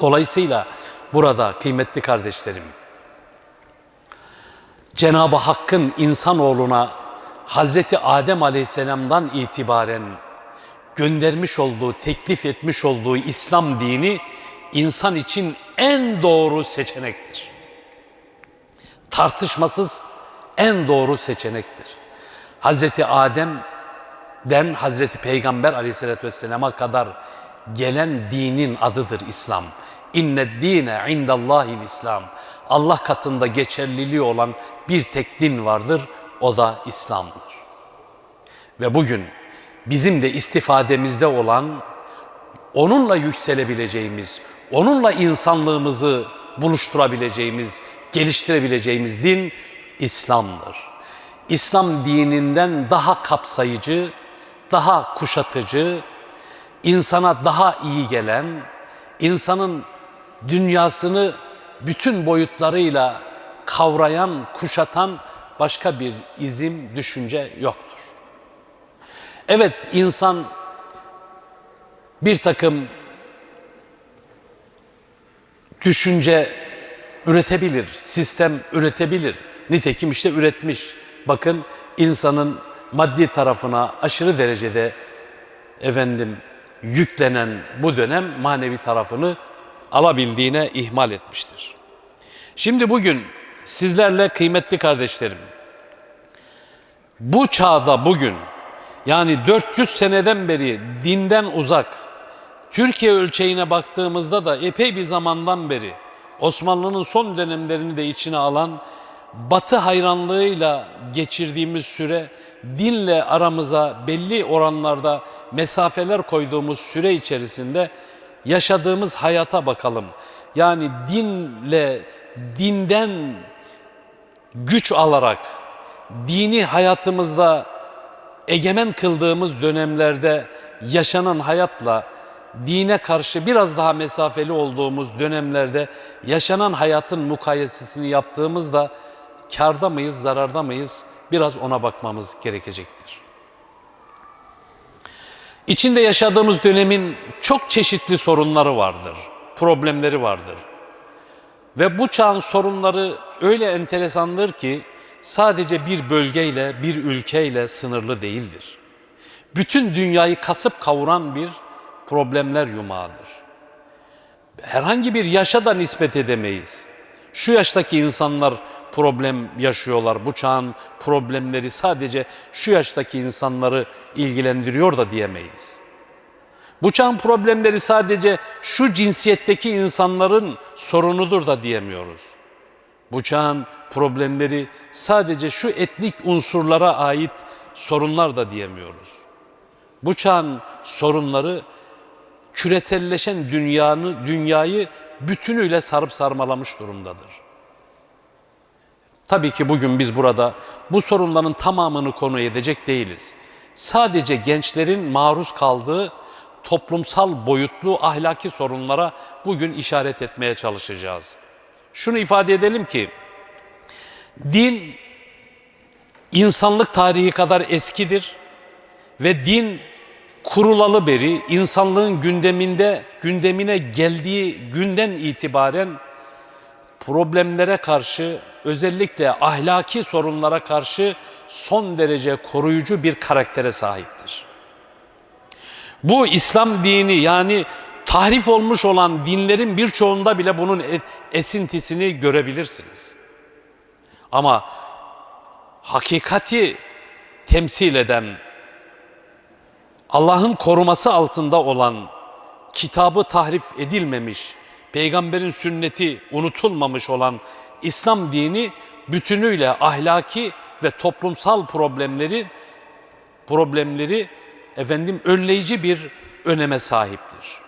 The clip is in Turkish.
Dolayısıyla burada kıymetli kardeşlerim, Cenab-ı Hakk'ın insanoğluna Hazreti Adem Aleyhisselam'dan itibaren göndermiş olduğu, teklif etmiş olduğu İslam dini insan için en doğru seçenektir. Tartışmasız en doğru seçenektir. Hazreti Adem'den Hazreti Peygamber Aleyhisselatü Vesselam'a kadar gelen dinin adıdır İslam. İnne dine indallahil İslam. Allah katında geçerliliği olan bir tek din vardır. O da İslam'dır. Ve bugün bizim de istifademizde olan onunla yükselebileceğimiz, onunla insanlığımızı buluşturabileceğimiz, geliştirebileceğimiz din İslam'dır. İslam dininden daha kapsayıcı, daha kuşatıcı, insana daha iyi gelen, insanın dünyasını bütün boyutlarıyla kavrayan, kuşatan başka bir izim, düşünce yoktur. Evet insan bir takım düşünce üretebilir, sistem üretebilir. Nitekim işte üretmiş. Bakın insanın maddi tarafına aşırı derecede efendim yüklenen bu dönem manevi tarafını alabildiğine ihmal etmiştir. Şimdi bugün sizlerle kıymetli kardeşlerim bu çağda bugün yani 400 seneden beri dinden uzak Türkiye ölçeğine baktığımızda da epey bir zamandan beri Osmanlı'nın son dönemlerini de içine alan Batı hayranlığıyla geçirdiğimiz süre dinle aramıza belli oranlarda mesafeler koyduğumuz süre içerisinde yaşadığımız hayata bakalım. Yani dinle dinden güç alarak dini hayatımızda egemen kıldığımız dönemlerde yaşanan hayatla dine karşı biraz daha mesafeli olduğumuz dönemlerde yaşanan hayatın mukayesesini yaptığımızda karda mıyız, zararda mıyız? Biraz ona bakmamız gerekecektir. İçinde yaşadığımız dönemin çok çeşitli sorunları vardır, problemleri vardır. Ve bu çağın sorunları öyle enteresandır ki sadece bir bölgeyle, bir ülkeyle sınırlı değildir. Bütün dünyayı kasıp kavuran bir problemler yumağıdır. Herhangi bir yaşa da nispet edemeyiz. Şu yaştaki insanlar problem yaşıyorlar. Bu çağın problemleri sadece şu yaştaki insanları ilgilendiriyor da diyemeyiz. Bu çağın problemleri sadece şu cinsiyetteki insanların sorunudur da diyemiyoruz. Bu çağın problemleri sadece şu etnik unsurlara ait sorunlar da diyemiyoruz. Bu çağın sorunları küreselleşen dünyanı, dünyayı bütünüyle sarıp sarmalamış durumdadır. Tabii ki bugün biz burada bu sorunların tamamını konu edecek değiliz. Sadece gençlerin maruz kaldığı toplumsal boyutlu ahlaki sorunlara bugün işaret etmeye çalışacağız. Şunu ifade edelim ki din insanlık tarihi kadar eskidir ve din kurulalı beri insanlığın gündeminde gündemine geldiği günden itibaren problemlere karşı özellikle ahlaki sorunlara karşı son derece koruyucu bir karaktere sahiptir. Bu İslam dini yani tahrif olmuş olan dinlerin birçoğunda bile bunun esintisini görebilirsiniz. Ama hakikati temsil eden Allah'ın koruması altında olan kitabı tahrif edilmemiş, peygamberin sünneti unutulmamış olan İslam dini bütünüyle ahlaki ve toplumsal problemleri problemleri efendim önleyici bir öneme sahiptir.